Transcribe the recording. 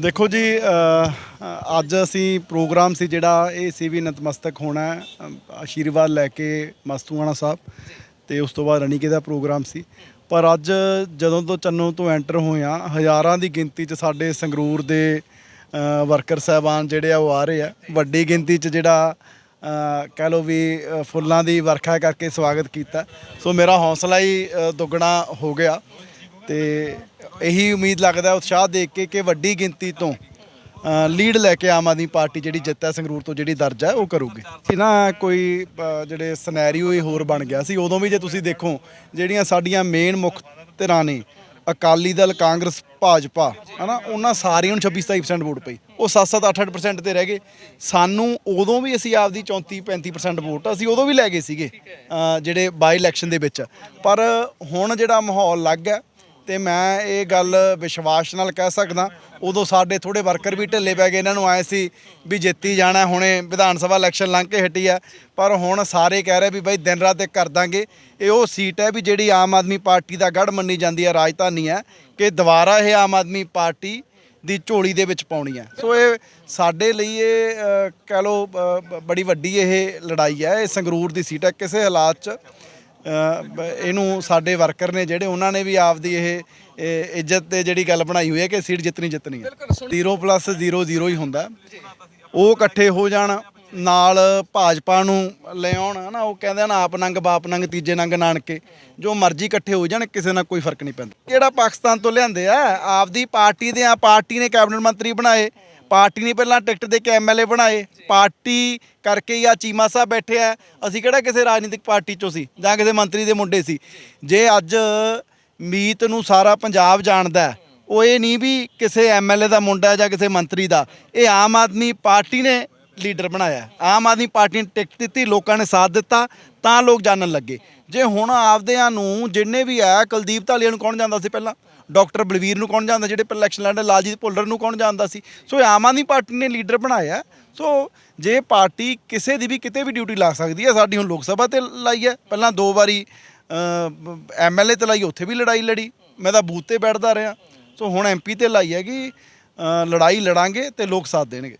ਦੇਖੋ ਜੀ ਅੱਜ ਅਸੀਂ ਪ੍ਰੋਗਰਾਮ ਸੀ ਜਿਹੜਾ ਇਹ ਸੀ ਵੀ ਨਤਮਸਤਕ ਹੋਣਾ ਆਸ਼ੀਰਵਾਦ ਲੈ ਕੇ ਮਸਤੂਆਣਾ ਸਾਹਿਬ ਤੇ ਉਸ ਤੋਂ ਬਾਅਦ ਰਣੀਕੇ ਦਾ ਪ੍ਰੋਗਰਾਮ ਸੀ। ਪਰ ਅੱਜ ਜਦੋਂ ਤੋਂ ਚੰਨੋ ਤੋਂ ਐਂਟਰ ਹੋਇਆ ਹਜ਼ਾਰਾਂ ਦੀ ਗਿਣਤੀ 'ਚ ਸਾਡੇ ਸੰਗਰੂਰ ਦੇ ਵਰਕਰ ਸਾਹਿਬਾਨ ਜਿਹੜੇ ਆ ਉਹ ਆ ਰਹੇ ਆ। ਵੱਡੀ ਗਿਣਤੀ 'ਚ ਜਿਹੜਾ ਕਹਿ ਲਓ ਵੀ ਫੁੱਲਾਂ ਦੀ ਵਰਖਾ ਕਰਕੇ ਸਵਾਗਤ ਕੀਤਾ। ਸੋ ਮੇਰਾ ਹੌਸਲਾ ਹੀ ਦੁੱਗਣਾ ਹੋ ਗਿਆ। ਤੇ ਇਹੀ ਉਮੀਦ ਲੱਗਦਾ ਉਤਸ਼ਾਹ ਦੇਖ ਕੇ ਕਿ ਵੱਡੀ ਗਿਣਤੀ ਤੋਂ ਲੀਡ ਲੈ ਕੇ ਆਮ ਆਦਮੀ ਪਾਰਟੀ ਜਿਹੜੀ ਜਿੱਤ ਹੈ ਸੰਗਰੂਰ ਤੋਂ ਜਿਹੜੀ ਦਰਜ ਹੈ, ਉਹ ਕਰੂਗੀ। ਸੀ ਨਾ ਕੋਈ ਜਿਹੜੇ ਸਿਨੈਰੀਓ ਹੀ ਹੋਰ ਬਣ ਗਿਆ ਸੀ, ਉਦੋਂ ਵੀ ਜੇ ਤੁਸੀਂ ਦੇਖੋ, ਜਿਹੜੀਆਂ ਸਾਡੀਆਂ ਮੇਨ ਮੁੱਖ ਧਿਰਾਂ ਨੇ, ਅਕਾਲੀ ਦਲ, ਕਾਂਗਰਸ, ਭਾਜਪਾ, ਹਨਾ, ਉਹਨਾਂ ਸਾਰਿਆਂ ਨੂੰ 26 27% ਵੋਟ ਪਈ। ਉਹ 7-7 8-8% ਤੇ ਰਹਿ ਗਏ। ਸਾਨੂੰ ਉਦੋਂ ਵੀ ਅਸੀਂ ਆਪਦੀ 34 35% ਵੋਟ, ਅਸੀਂ ਉਦੋਂ ਵੀ ਲੈ ਗਏ ਸੀਗੇ ਜਿਹੜੇ ਬਾਈ ਇਲੈਕਸ਼ਨ ਦੇ ਵਿੱਚ। ਪਰ ਹੁਣ ਜਿਹੜਾ ਮਾਹੌਲ ਲੱਗ ਹੈ ਤੇ ਮੈਂ ਇਹ ਗੱਲ ਵਿਸ਼ਵਾਸ ਨਾਲ ਕਹਿ ਸਕਦਾ, ਉਦੋਂ ਸਾਡੇ ਥੋੜੇ ਵਰਕਰ ਵੀ ਢਿੱਲੇ ਪੈ ਗਏ, ਇਹਨਾਂ ਨੂੰ ਆਏ ਸੀ ਵੀ ਜਿੱਤੀ ਜਾਣਾ, ਹੁਣੇ ਵਿਧਾਨ ਸਭਾ ਇਲੈਕਸ਼ਨ ਲੰਘ ਕੇ ਹਟੀ ਆ। ਪਰ ਹੁਣ ਸਾਰੇ ਕਹਿ ਰਹੇ ਵੀ ਬਈ ਦਿਨ ਰਾਤ ਇਹ ਕਰ ਦਾਂਗੇ। ਇਹ ਉਹ ਸੀਟ ਹੈ ਵੀ ਜਿਹੜੀ ਆਮ ਆਦਮੀ ਪਾਰਟੀ ਦਾ ਗੜ ਮੰਨੀ ਜਾਂਦੀ ਹੈ, ਰਾਜਧਾਨੀ ਹੈ, ਕਿ ਦੁਬਾਰਾ ਇਹ ਆਮ ਆਦਮੀ ਪਾਰਟੀ ਦੀ ਝੋਲੀ ਦੇ ਵਿੱਚ ਪਾਉਣੀ ਹੈ। ਸੋ ਇਹ ਸਾਡੇ ਲਈ ਇਹ ਕਹਿ ਲਓ ਬ- ਬੜੀ ਵੱਡੀ ਇਹ ਲੜਾਈ ਹੈ। ਇਹ ਸੰਗਰੂਰ ਦੀ ਸੀਟ ਹੈ, ਕਿਸੇ ਹਾਲਾਤ 'ਚ ਇਹਨੂੰ ਸਾਡੇ ਵਰਕਰ ਨੇ ਜਿਹੜੇ ਉਹਨਾਂ ਨੇ ਵੀ ਆਪਦੀ ਇਹ ਇੱਜ਼ਤ ਤੇ ਜਿਹੜੀ ਗੱਲ ਬਣਾਈ ਹੋਈ ਹੈ ਕਿ ਸੀਟ ਜਿੱਤਣੀ ਜਿੱਤਣੀ ਹੈ। 0 ਪਲੱਸ 0 0 ਹੀ ਹੁੰਦਾ। ਉਹ ਇਕੱਠੇ ਹੋ ਜਾਣ। ਨਾਲ ਭਾਜਪਾ ਨੂੰ ਲੈ ਆਉਣ ਹਨਾ, ਉਹ ਕਹਿੰਦੇ ਆ ਨਾ ਆਪ ਨੰਗ, ਬਾਪ ਨੰਗ, ਤੀਜੇ ਨੰਗ ਨਾਨਕੇ, ਜੋ ਮਰਜ਼ੀ ਇਕੱਠੇ ਹੋ ਜਾਣ, ਕਿਸੇ ਨਾਲ ਕੋਈ ਫ਼ਰਕ ਨਹੀਂ ਪੈਂਦਾ। ਕਿਹੜਾ ਪਾਕਿਸਤਾਨ ਤੋਂ ਲਿਆਂਦੇ ਆ? ਆਪਦੀ ਪਾਰਟੀ ਦੇ ਆ ਪਾਰਟੀ ਨੇ ਕੈਬਨਿਟ ਮੰਤਰੀ ਬਣਾਏ, ਪਾਰਟੀ ਨੇ ਪਹਿਲਾਂ ਟਿਕਟ ਦੇ ਕੇ ਐਮਐਲਏ ਬਣਾਏ, ਪਾਰਟੀ ਕਰਕੇ ਹੀ ਆ ਚੀਮਾ ਸਾਹਿਬ ਬੈਠੇ ਆ। ਅਸੀਂ ਕਿਹੜਾ ਕਿਸੇ ਰਾਜਨੀਤਿਕ ਪਾਰਟੀ ਚੋਂ ਸੀ, ਜਾਂ ਕਿਸੇ ਮੰਤਰੀ ਦੇ ਮੁੰਡੇ ਸੀ? ਜੇ ਅੱਜ ਮੀਤ ਨੂੰ ਸਾਰਾ ਪੰਜਾਬ ਜਾਣਦਾ ਉਹ ਇਹ ਨਹੀਂ ਵੀ ਕਿਸੇ ਐਮਐਲਏ ਦਾ ਮੁੰਡਾ ਜਾਂ ਕਿਸੇ ਮੰਤਰੀ ਦਾ, ਇਹ ਆਮ ਆਦਮੀ ਪਾਰਟੀ ਨੇ ਲੀਡਰ ਬਣਾਇਆ। ਆਮ ਆਦਮੀ ਪਾਰਟੀ ਨੇ ਟਿਕਟ ਦਿੱਤੀ, ਲੋਕਾਂ ਨੇ ਸਾਥ ਦਿੱਤਾ, ਤਾਂ ਲੋਕ ਜਾਣਨ ਲੱਗੇ। ਜੇ ਹੁਣ ਆਪਦਿਆਂ ਨੂੰ ਜਿੰਨੇ ਵੀ ਆ, ਕੁਲਦੀਪ ਧਾਲੀਆ ਨੂੰ ਕੌਣ ਜਾਂਦਾ ਸੀ ਪਹਿਲਾਂ? ਡਾਕਟਰ ਬਲਵੀਰ ਨੂੰ ਕੌਣ ਜਾਂਦਾ ਜਿਹੜੇ ਪਹਿਲਾਂ ਇਲੈਕਸ਼ਨ ਲੜਦੇ ਲਾਲਜੀਤ ਭੁੱਲਰ ਨੂੰ ਕੌਣ ਜਾਂਦਾ ਸੀ? ਸੋ ਇਹ ਆਮ ਆਦਮੀ ਪਾਰਟੀ ਨੇ ਲੀਡਰ ਬਣਾਇਆ। ਸੋ ਜੇ ਪਾਰਟੀ ਕਿਸੇ ਦੀ ਵੀ ਕਿਤੇ ਵੀ ਡਿਊਟੀ ਲਾ ਸਕਦੀ ਹੈ, ਸਾਡੀ ਹੁਣ ਲੋਕ ਸਭਾ ਤੇ ਲਾਈ ਹੈ। ਪਹਿਲਾਂ ਦੋ ਵਾਰੀ ਐਮਐਲਏ ਤੇ ਲਾਈ, ਉੱਥੇ ਵੀ ਲੜਾਈ ਲੜੀ। ਮੈਂ ਤਾਂ ਬੂਥ ਤੇ ਬੈਠਦਾ ਰਿਹਾ। ਸੋ ਹੁਣ ਐਮਪੀ ਤੇ ਲਾਈ ਹੈਗੀ ਲੜਾਈ ਲੜਾਂਗੇ ਤੇ ਲੋਕ ਸਾਥ ਦੇਣਗੇ।